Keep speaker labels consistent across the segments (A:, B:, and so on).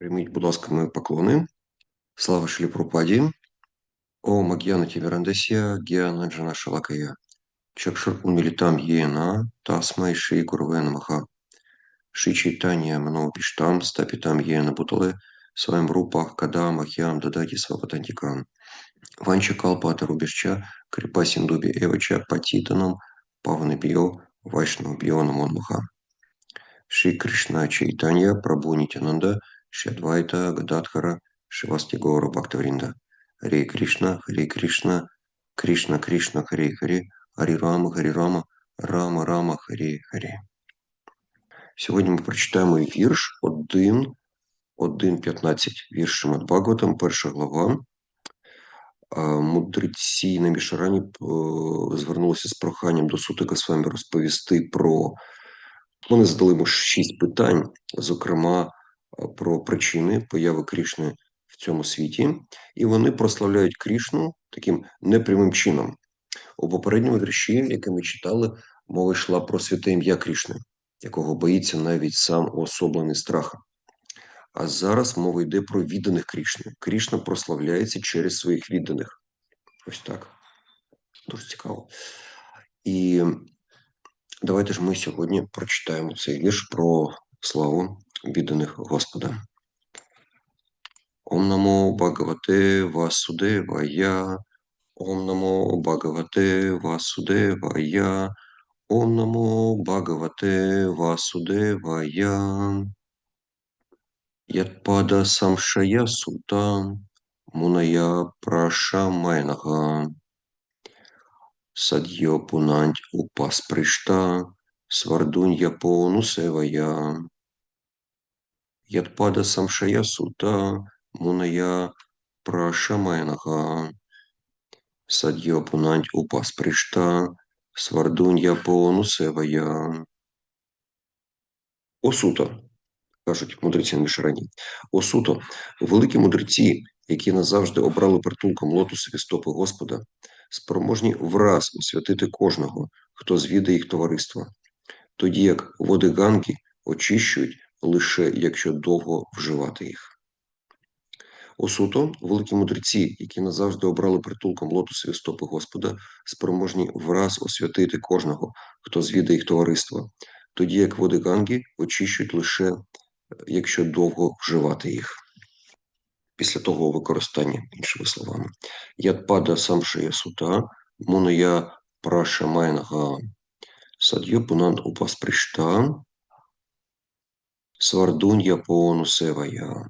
A: Прийміть, будь ласка, мої поклони. Слава Шилі Прупаді. О Магьяна Тіверандесія, Гіана Джана Шалакая. Чакшар Унмілітам Єна, Тасмай Ши Курвена Маха. Ши Чайтанія Мано Піштам, Стапітам Єна Бутале, Своєм рупах Када Махьям Дадаті Свапатантікан. Ванча Калпа Тарубішча, Кріпа Сіндубі Евача, Патітаном, Павани Біо, Вайшнав Біоном Маха. Шри Кришна Чайтанья Прабhu Нитянанда Шри Адвайта Гададхара Шивасти Бхактавринда Харе Кришна Харе Кришна Кришна Кришна Харе Харе Харе Рама Харе Рама Рама Рама Харе Харе Сьогодні ми прочитаємо вірш 1, 1.15 вірш Шримад Бхагаватам, перша глава. Мудреці на Мішарані е, звернулися з проханням до Сутика з вами розповісти про вони задали йому шість питань, зокрема про причини появи Крішни в цьому світі, і вони прославляють Крішну таким непрямим чином. У попередньому вірші, який ми читали, мова йшла про святе ім'я Крішни, якого боїться навіть сам уособлений страха. А зараз мова йде про відданих Крішни. Крішна прославляється через своїх відданих. Ось так. Дуже цікаво. І Давайте ж ми сьогодні прочитаємо цей вірш про славу відданих Господа. Ом намо Бхагавате Васудевая, Ом намо Бхагавате Васудевая, Ом намо Бхагавате Васудевая. Ятпада самшая сута, муная прашамайнага. Садьо пунанть упаспришта, свардунья пону Ятпада самшая сута, муная прашамайнаха. Садьо пунанть упаспришта, свардунья пону севая. Осута, кажуть мудреці на Мішрані. Осуто, великі мудреці, які назавжди обрали притулком лотосові стопи Господа, спроможні враз освятити кожного, хто звідає їх товариства, тоді як води ганки очищують лише якщо довго вживати їх. Осуто, великі мудреці, які назавжди обрали притулком лотосові стопи Господа, спроможні враз освятити кожного, хто звідає їх товариства, тоді як води ганги очищують лише якщо довго вживати їх після того використання, іншими словами. Ядпада самшая сута, муная прашамайнага садьо пунан упаспришта, свардунья поону севая.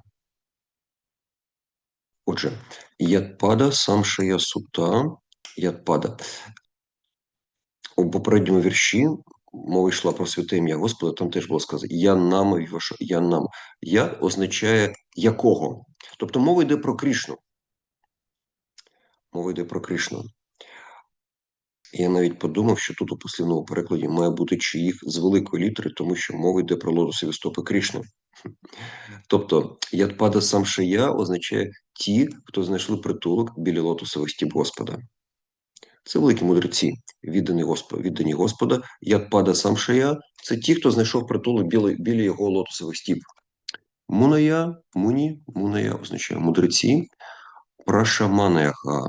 A: Отже, ядпада самшая сута, ядпада. У попередньому вірші мова йшла про святе ім'я Господа, там теж було сказано Я нам, я нам. Я означає якого. Тобто мова йде про Крішну. Мова йде про Кришну. Я навіть подумав, що тут у послівному перекладі має бути чиїх з великої літери, тому що мова йде про лотосові стопи Кришни. Тобто, Ядпада сам Шия означає ті, хто знайшли притулок біля лотосових стіп Господа. Це великі мудреці, віддані Господа, віддані Господа. Ядпада сам Шия – це ті, хто знайшов притулок біля, біля його лотосових стіп. Муная, муні, муная означає мудреці, прашаманеха.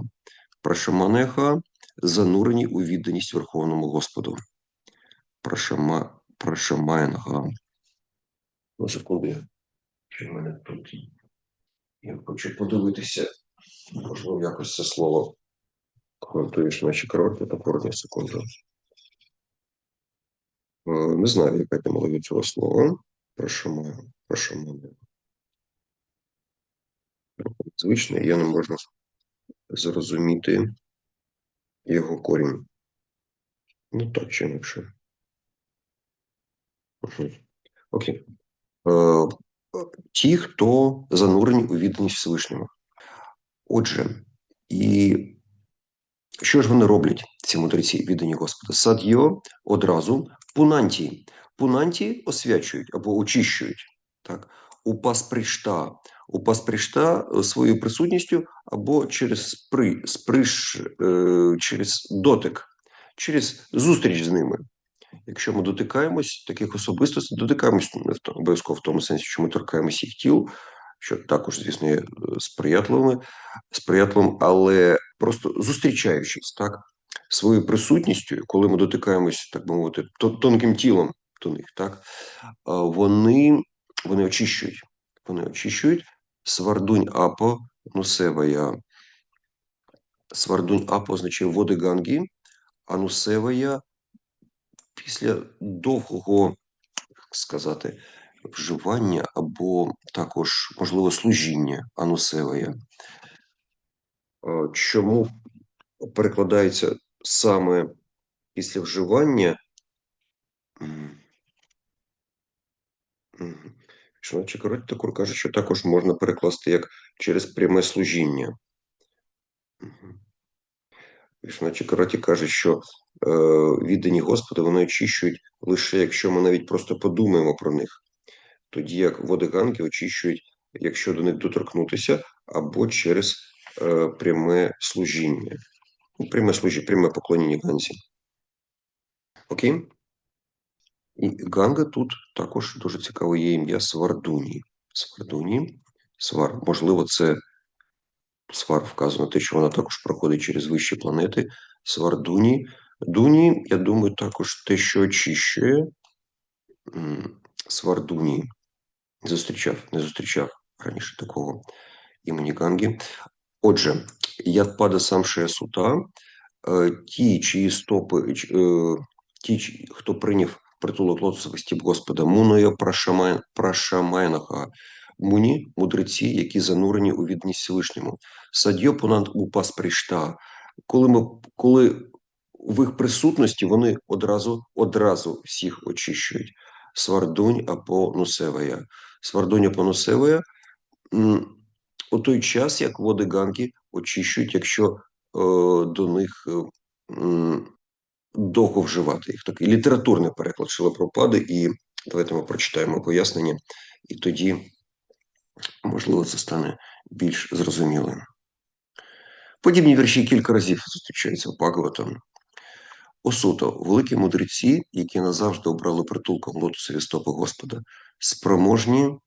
A: Прашаманеха занурені у відданість Верховному Господу. Прашама, прашамайнга. На секунду, чи в мене тут. Я хочу подивитися, можливо, якось це слово Готуєш наші короткі та коротні секунду. Е, Не знаю, яка етимологія цього слова. Прошамаю. Прошамаю. Звично, я не можу зрозуміти його корінь. Ну так чи інакше. Окей. Е, Ті, хто занурені у відданість Всевишнього. Отже, і що ж вони роблять, ці мудреці, віддані Господа? Сад'йо одразу пунанті. Пунанті освячують або очищують. Так? Упас пришта. Упас пришта е, своєю присутністю або через спри, сприш, е, через дотик, через зустріч з ними. Якщо ми дотикаємось таких особистостей, дотикаємось не обов'язково в тому сенсі, що ми торкаємось їх тіл, що також, звісно, є е, сприятливими, сприятливим, але просто зустрічаючись так, своєю присутністю, коли ми дотикаємось, так би мовити, тонким тілом до них, так, вони, вони очищують. Вони очищують свардунь апо нусевая. Свардунь апо означає води ганги, а нусевая після довгого, як сказати, вживання або також, можливо, служіння анусевая. Чому перекладається саме після вживання? Шановні Чекарот також каже, що також можна перекласти як через пряме служіння. Мгм. Вішна каже, що е, віддані Господа вони очищують лише якщо ми навіть просто подумаємо про них. Тоді як води Ганги очищують, якщо до них доторкнутися, або через е, пряме служіння. Ну, Пряме служіння, пряме поклоніння Ганзі. Окей? І Ганга тут також дуже цікаве є ім'я Свардуні. Свардуні. Свар. Можливо, це свар вказано те, що вона також проходить через вищі планети. Свардуні. Дуні, я думаю, також те, що очищує. Свардуні. Зустрічав, не зустрічав раніше такого імені Ганги. Отже, Ядпада Самшея Сута, е, ті, чиї стопи, е, ті, хто прийняв притулок лотосових стіп Господа, Муною Прашамайнаха, Муні, мудреці, які занурені у відність Всевишньому. Садьо понад упас пришта. Коли ми коли в їх присутності вони одразу одразу всіх очищують. Свардунь або Нусевая. Свардунь або Нусевая у той час, як води Ганги очищують, якщо е, до них е, довго вживати їх. Такий літературний переклад Шилапропади, і давайте ми прочитаємо пояснення, і тоді, можливо, це стане більш зрозумілим. Подібні вірші кілька разів зустрічаються в Бхагаватам. Осуто, великі мудреці, які назавжди обрали притулком лотосові стопи Господа, спроможні,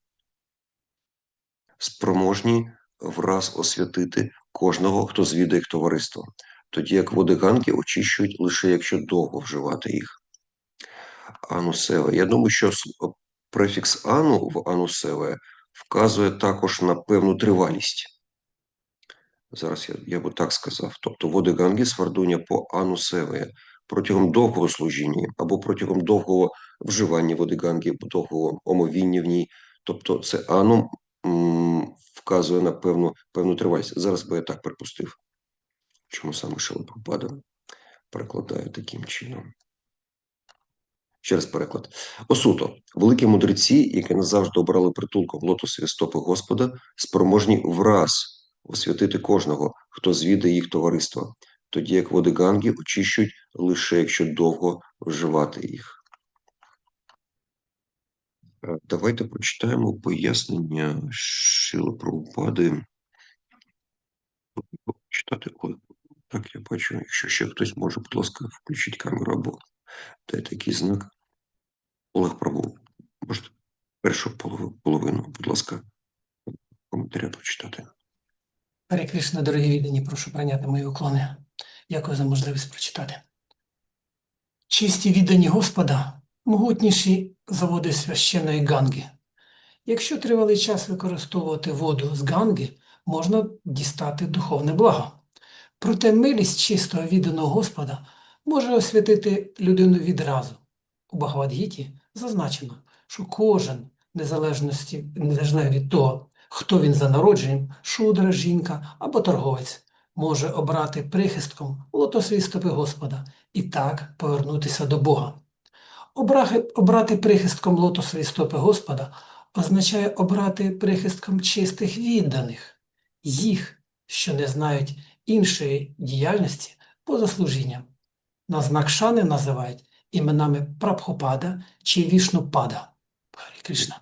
A: спроможні враз освятити кожного, хто звідає їх товариство, тоді як води ганки очищують лише якщо довго вживати їх. Анусеве. Я думаю, що префікс ану в анусеве вказує також на певну тривалість. Зараз я, я би так сказав. Тобто води ганги свардуня по анусеве протягом довгого служіння або протягом довгого вживання води ганги, довгого омовіння в ній. Тобто це ану вказує на певну, певну тривалість. Зараз би я так припустив. Чому саме Шилапрапада перекладає таким чином? Ще раз переклад. Осуто, великі мудреці, які назавжди обрали притулком лотосові стопи Господа, спроможні враз освятити кожного, хто звідає їх товариство, тоді як води Ганги очищують лише якщо довго вживати їх. Е, Давайте прочитаємо пояснення Шили Прабхупади. Читати ой, так я бачу, якщо ще хтось може, будь ласка, включіть камеру або дайте такий знак. Олег Прабу, можете першу половину, будь ласка, коментаря прочитати.
B: Кришна, дорогі віддані, прошу прийняти мої уклони. Дякую за можливість прочитати. Чисті віддані Господа, могутніші за води священної Ганги. Якщо тривалий час використовувати воду з Ганги, можна дістати духовне благо. Проте милість чистого відданого Господа може освятити людину відразу. У Бхагавадгіті зазначено, що кожен, незалежності, незалежно від того, хто він за народженням, шудра, жінка або торговець, може обрати прихистком лотосові стопи Господа і так повернутися до Бога. Обрати прихистком лотосові стопи Господа означає обрати прихистком чистих відданих, їх, що не знають іншої діяльності поза служінням. На знак шани називають іменами Прабхупада чи Вішнупада. Харі Кришна.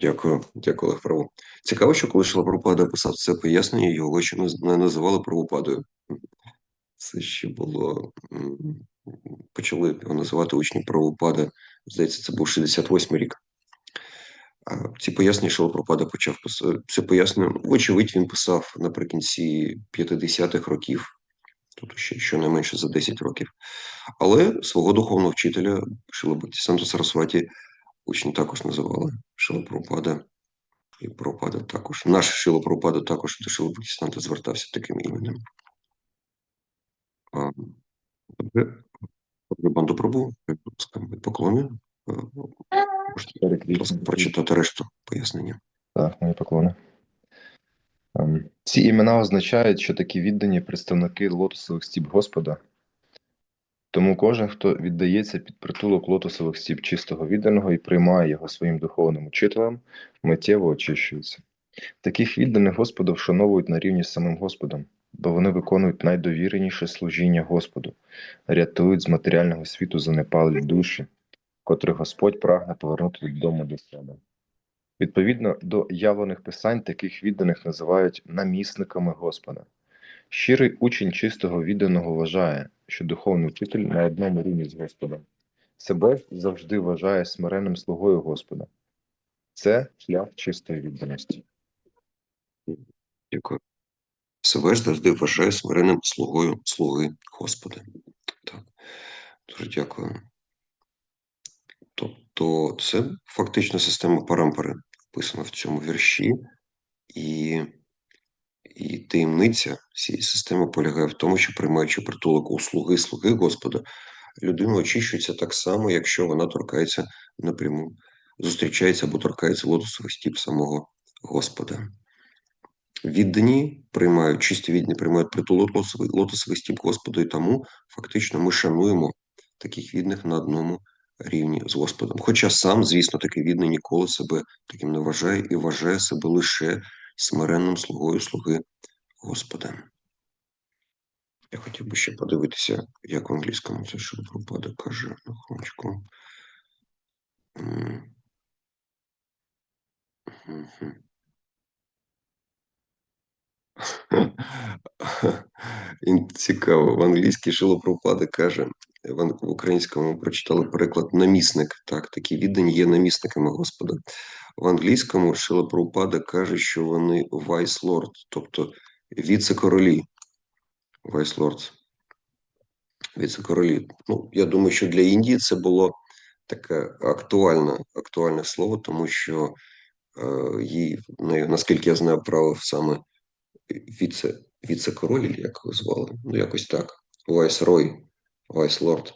A: Дякую, дякую, Олег Прабу. Цікаво, що коли Шила Прабхупада писав це пояснення, його ще не називали Прабхупадою. Це ще було. Почали його називати учні Прабхупада. Здається, це був 68 рік. Ці пояснення Шилопропада почав писати. Це пояснення, ну, вочевидь, він писав наприкінці 50-х років, тобто ще щонайменше за 10 років. Але свого духовного вчителя Шилобхактисанта Сарасваті учні також називали Шилопропада. І Пропада також. Наш Шилопропада також до Шилобхактисанта звертався таким іменем. Банду пробу, поклони. А, Можете будь прочитати решту пояснення.
C: Так, мої поклони. Ці імена означають, що такі віддані представники лотосових стіп Господа. Тому кожен, хто віддається під притулок лотосових стіп чистого відданого і приймає його своїм духовним учителем, миттєво очищується. Таких відданих Господа вшановують на рівні з самим Господом, бо вони виконують найдовіреніше служіння Господу, рятують з матеріального світу занепалі душі, котрих Господь прагне повернути додому до себе. Відповідно до явлених писань, таких відданих називають намісниками Господа. Щирий учень чистого відданого вважає, що духовний вчитель на одному рівні з Господом. Себе завжди вважає смиренним слугою Господа. Це шлях чистої відданості.
A: Дякую. Себе завжди вважає смиренним слугою слуги Господа. Так. Дуже дякую. Тобто, це фактично система парампори вписана в цьому вірші, і, і таємниця цієї системи полягає в тому, що приймаючи притулок у слуги слуги Господа, людина очищується так само, якщо вона торкається напряму, зустрічається або торкається лотосових стіп самого Господа. Віддані приймають, чисті віддані приймають притулок лотосових стіп Господу, і тому фактично ми шануємо таких відданих на одному рівні з Господом. Хоча сам, звісно, такий відданий ніколи себе таким не вважає і вважає себе лише смиренним слугою слуги Господа. Я хотів би ще подивитися, як в англійському це Шилпропада каже на. Ін- Цікаво, в англійській Шилопропада каже, в українському прочитали переклад намісник. Так, такі віддані є намісниками Господа. В англійському Шилопропада каже, що вони lord, тобто віце-королі. Lords. Віце-королі. Ну, я думаю, що для Індії це було таке актуальне, актуальне слово, тому що е, нею, наскільки я знаю, правив саме віце, віце-король, як його звали, ну якось так. Вайсрой, вайслорд,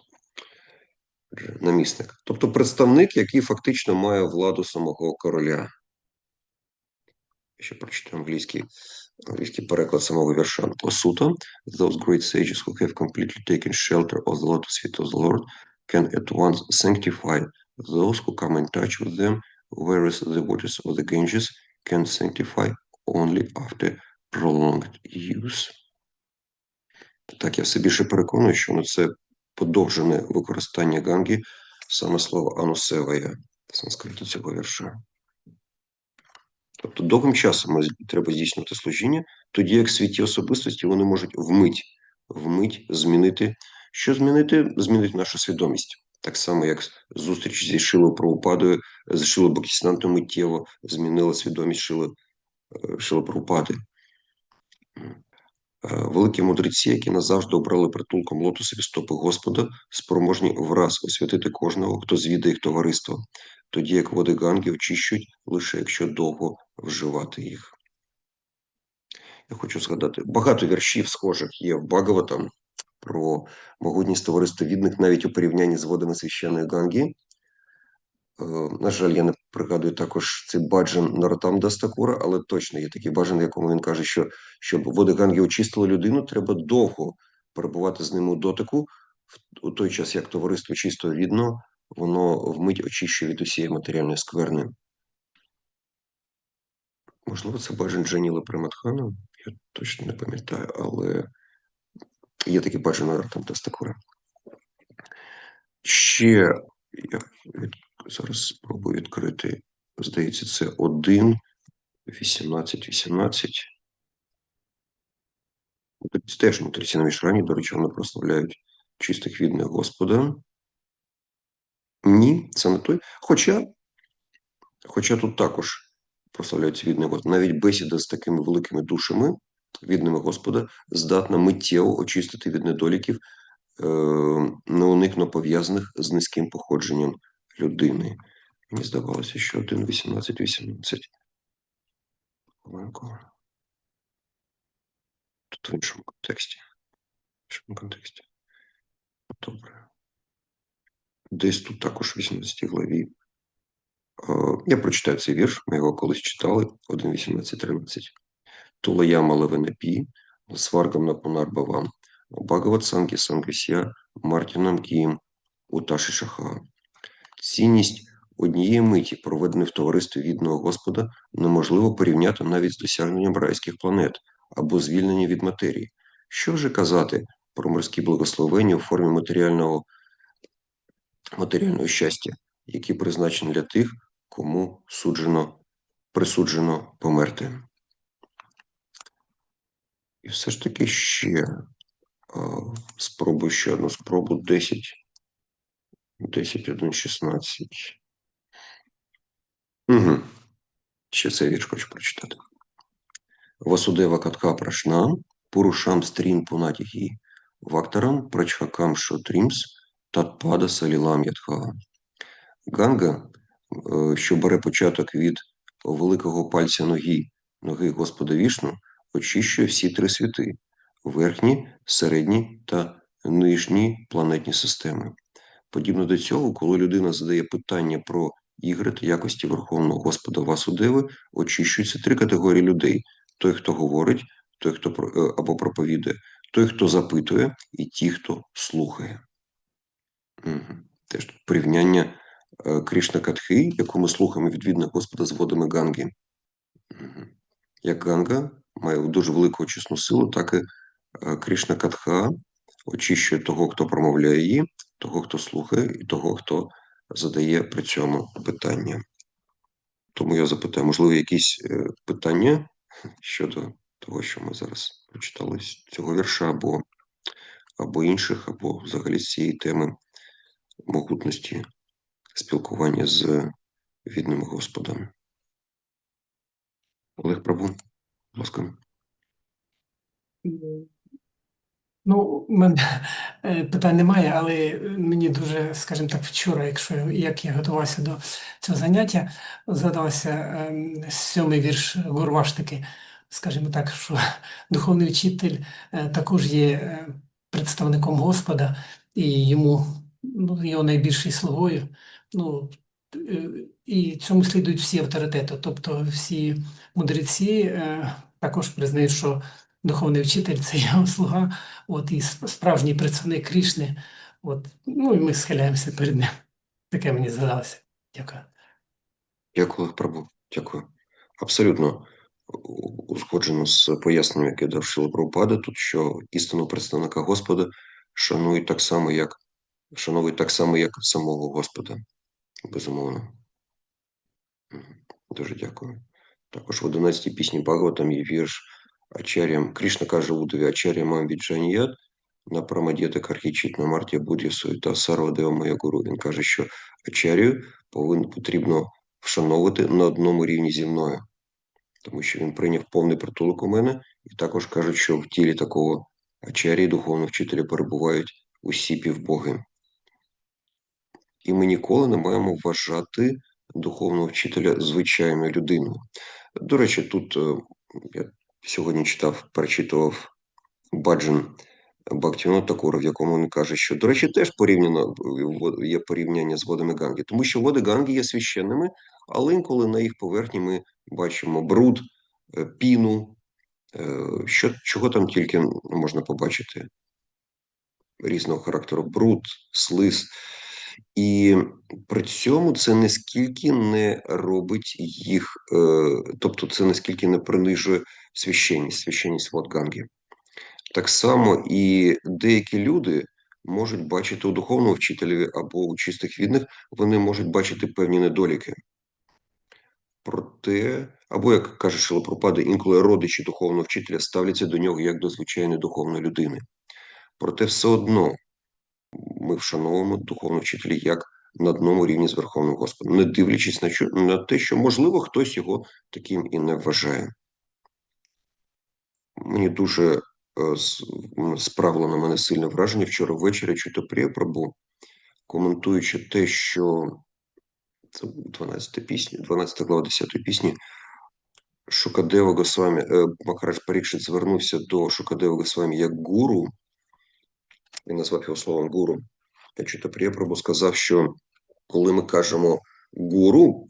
A: намісник. Тобто представник, який фактично має владу самого короля. Ще прочитаю англійський, англійський переклад самого вірша. Осуто, those great sages who have completely taken shelter of the lotus feet of the Lord can at once sanctify those who come in touch with them, whereas the waters of the Ganges can sanctify only after prolonged use. Так, я все більше переконую, що на це подовжене використання ганги саме слово анусевая в санскриті цього вірша. Тобто довгим часом треба здійснювати служіння, тоді як святі особистості вони можуть вмить, вмить змінити. Що змінити? Змінити нашу свідомість. Так само, як зустріч зі Шилою Правопадою, з Шилою Бакіснантом миттєво змінила свідомість Шили, е, Правопади. Е, Великі мудреці, які назавжди обрали притулком лотосові стопи Господа, спроможні враз освятити кожного, хто звідає їх товариство, тоді як води Ганги очищують лише якщо довго вживати їх. Я хочу згадати, багато віршів схожих є в Багаватам про могутність товариства відних навіть у порівнянні з водами священної Ганги. Е, На жаль, я не пригадую також цей баджан Наратам Дастакура, але точно є такий баджан, в якому він каже, що щоб води Ганги очистили людину, треба довго перебувати з ним у дотику, у той час як товариство чисто відно, воно вмить очищує від усієї матеріальної скверни. Можливо, це баджан Джаніла Приматхана, я точно не пам'ятаю, але є такий баджан Наратам Дастакура. Ще я зараз спробую відкрити. Здається, це 1, 18, 18. Тут теж на мішрані, до речі, вони прославляють чистих відних Господа. Ні, це не той. Хоча Хоча тут також прославляється відний Господь. Навіть бесіда з такими великими душами, відними Господа, здатна миттєво очистити від недоліків, е, неуникно пов'язаних з низьким походженням людини. Мені здавалося, що 1.18.18. Хвилинку. Тут в іншому контексті. В іншому контексті. Добре. Десь тут також в 18 главі. Е, Я прочитаю цей вірш, ми його колись читали, 1.18.13. Тулаяма левенепі, сваргам на пунарбавам, Багават санки сангріся, Мартінам кієм, уташі шаха. Цінність однієї миті, проведеної в товаристві відного Господа, неможливо порівняти навіть з досягненням райських планет або звільнення від матерії. Що вже казати про морські благословення у формі матеріального, матеріального щастя, які призначені для тих, кому суджено, присуджено померти. І все ж таки ще спробую ще одну спробу 10. 10, 1, 16. Угу. Ще цей вірш хочу прочитати. Васудева катка прашна, пурушам стрін пунатігі, вактарам прачхакам шотрімс, татпада салілам ятха. Ганга, е, що бере початок від великого пальця ноги, ноги Господа Вішну, очищує всі три світи верхні, середні та нижні планетні системи. Подібно до цього, коли людина задає питання про ігри та якості Верховного Господа Васудеви, очищуються три категорії людей: той, хто говорить, той, хто е, або проповідує, той, хто запитує, і ті, хто слухає. Мгм. Теж тут порівняння е, Кришна Катхи, яку ми слухаємо від відних Господа з водами Ганги. Мгм. Як Ганга має дуже велику очисну силу, так і е, Кришна Катха очищує того, хто промовляє її, того, хто слухає, і того, хто задає при цьому питання. Тому я запитаю, можливо, якісь е, питання щодо того, що ми зараз прочитали з цього вірша, або, або інших, або взагалі з цієї теми могутності спілкування з відним Господом. Олег Прабу, будь ласка.
B: Ну, е, питань немає, але мені дуже, скажімо так, вчора, якщо як я готувався до цього заняття, згадався ем, сьомий вірш Гурваштики, скажімо так, що духовний вчитель е, також є е, представником Господа, і йому ну, його найбільшою словою. Ну, і цьому слідують всі авторитети, тобто всі мудреці також признають, що духовний вчитель це його слуга, от і справжній представник Крішни. От, ну і ми схиляємося перед ним. Таке мені згадалося. Дякую.
A: Дякую, Прабу. Дякую. Абсолютно узгоджено з поясненням, яке дав Шила Прабхупада, тут що істину представника Господа шанують так само, як шановують так само, як самого Господа. Безумовно. Дуже дякую. Також в 11-й пісні Бхагаватам є вірш Ачарям. Кришна каже Удові Ачаря мам віджаніят на прамадєта кархічит на марті будє суета сарвадева моя гуру. Він каже, що Ачарію повинно потрібно вшановувати на одному рівні зі мною, тому що він прийняв повний притулок у мене, і також кажуть, що в тілі такого Ачарії, духовного вчителя, перебувають усі півбоги. І ми ніколи не маємо вважати духовного вчителя звичайною людиною. До речі, тут е, я сьогодні читав, перечитував Баджан Бактіно Такура, в якому він каже, що, до речі, теж порівняно е, є порівняння з водами Ганги, тому що води Ганги є священними, але інколи на їх поверхні ми бачимо бруд, е, піну, е, що, чого там тільки можна побачити. Різного характеру бруд, слиз. І при цьому це наскільки не робить їх, тобто це наскільки не принижує священність, священність вод. Так само і деякі люди можуть бачити у духовному вчителеві або у чистих відних, вони можуть бачити певні недоліки. Проте, або, як каже Шилопропада, інколи родичі духовного вчителя ставляться до нього як до звичайної духовної людини. Проте все одно ми вшановуємо духовного вчителя як на одному рівні з Верховним Господом, не дивлячись на те, що можливо хтось його таким і не вважає. Мені дуже е, справило на мене сильне враження вчора ввечері чути Прєпробу, коментуючи те, що це 12 пісня, 12 глава 10 пісні. Шукадева Госвамі, е, Махарадж Парікшит звернувся до Шукадева Госвамі як гуру, і назвав його словом гуру. Я чути Прєпробу сказав, що коли ми кажемо гуру,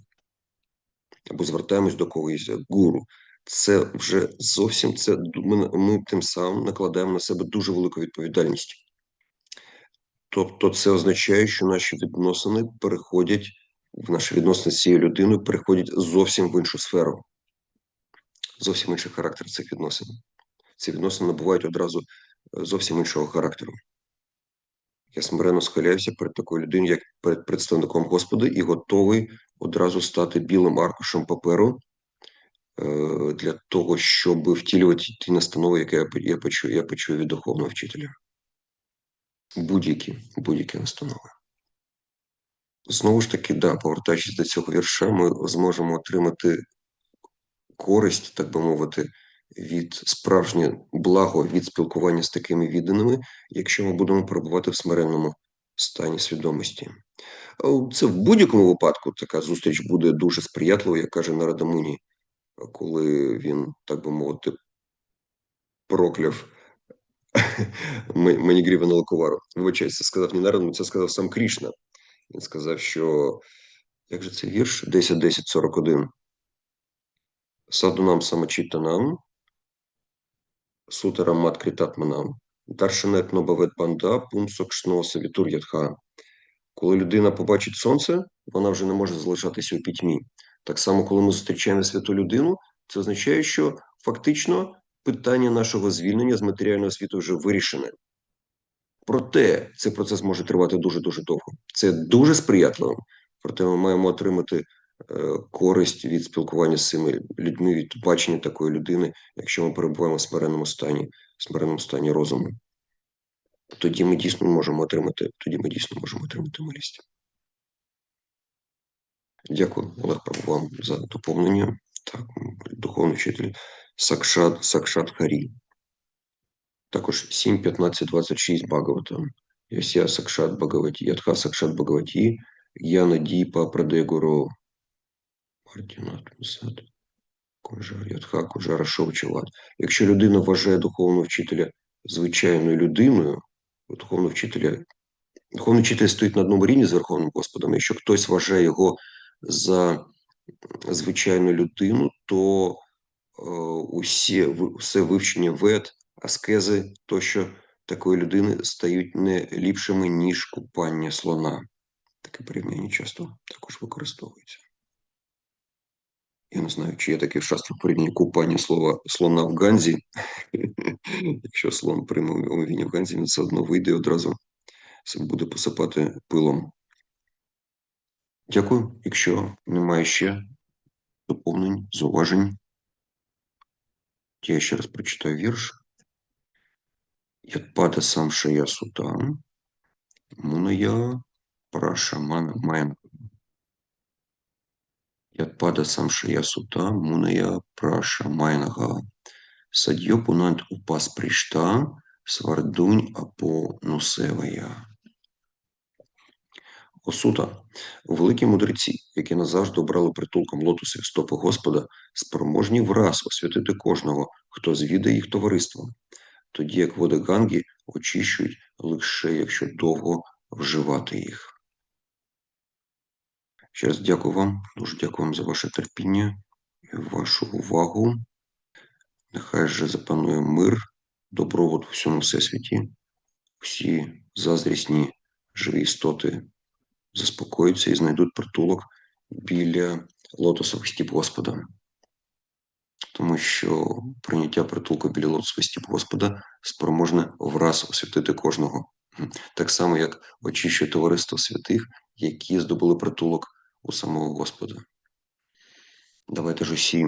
A: або звертаємось до когось гуру, це вже зовсім це ми, ми тим самим накладаємо на себе дуже велику відповідальність. Тобто, це означає, що наші відносини переходять в наші відносини з цією людиною переходять зовсім в іншу сферу, зовсім інший характер цих відносин. Ці відносини набувають одразу е, зовсім іншого характеру. Я смиренно схиляюся перед такою людиною, як перед представником Господа, і готовий одразу стати білим аркушем паперу для того, щоб втілювати ті настанови, які я, я почую, я почую від духовного вчителя. Будь-які, будь-які настанови. Знову ж таки, да, повертаючись до цього вірша, ми зможемо отримати користь, так би мовити, від справжнє благо від спілкування з такими відданими, якщо ми будемо перебувати в смиренному стані свідомості. Це в будь-якому випадку така зустріч буде дуже сприятливою, як каже Нарада Муні, коли він, так би мовити, прокляв Манігріва Лаковару. Вибачаюсь, це сказав не Нарада, це сказав сам Крішна. Він сказав, що як же це вірш? 10.10.41. Садунам самочитанам, сутарам маткритатманам, даршанет нобавет банда, пумсок шноса ядха. Коли людина побачить сонце, вона вже не може залишатися у пітьмі. Так само, коли ми зустрічаємо святу людину, це означає, що фактично питання нашого звільнення з матеріального світу вже вирішене. Проте цей процес може тривати дуже-дуже довго. Це дуже сприятливо, проте ми маємо отримати е, користь від спілкування з цими людьми, від бачення такої людини, якщо ми перебуваємо в смиренному стані, в смиренному стані розуму. Тоді ми дійсно можемо отримати, тоді ми дійсно можемо отримати милість. Дякую, Олег вам за доповнення. Так, духовний вчитель Сакшат, Сакшат Харі. Також 7, 15, 26 Бхагавата. Яся Сакшат Бхагаваті, Ядха Сакшат Бхагаваті, Яна Діпа Прадегуру, Мартінат Мусад, Куджар, Ядха, Куджара Шовчеват. Якщо людина вважає духовного вчителя звичайною людиною, духовного вчителя, духовний вчитель стоїть на одному рівні з Верховним Господом. Якщо хтось вважає його за звичайну людину, то е, усі, все вивчення вед, аскези тощо такої людини стають не ліпшими, ніж купання слона. Таке порівняння часто також використовується. Я не знаю, чи є таке шастрах порівняння купання слова слона в Ганзі. Якщо слон прийме омовіння в Ганзі, він все одно вийде і одразу буде посипати пилом. Дякую. Якщо немає ще доповнень, зауважень, я ще раз прочитаю вірш. Ятпада сам шая сутам, муная прашамана маям. Ятпада сам шая сутам, муная прашамайнага. Садьо пунант упас пришта, свардунь апо нусевая. Осута, великі мудреці, які назавжди обрали притулком лотосів стопи Господа, спроможні враз освятити кожного, хто звідає їх товариством, тоді як води Гангі очищують лише якщо довго вживати їх. Ще раз дякую вам, дуже дякую вам за ваше терпіння і вашу увагу. Нехай же запанує мир, добробут у всьому всесвіті. Всі заздрісні живі істоти заспокоються і знайдуть притулок біля лотосових стіп Господа. Тому що прийняття притулку біля лотосових стіп Господа спроможне враз освятити кожного. Так само, як очищує товариство святих, які здобули притулок у самого Господа. Давайте ж усі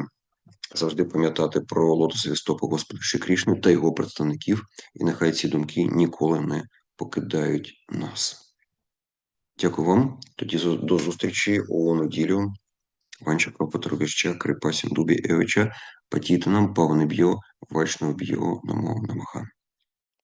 A: завжди пам'ятати про лотосові стопи Господа Крішни та його представників, і нехай ці думки ніколи не покидають нас. Дякую вам. Тоді до зустрічі у неділю. Ванча Прабхатарвища, Крипасін Дубі Евича, Патітанам, Павнеб'йо, Б'йо, Намо Намаха.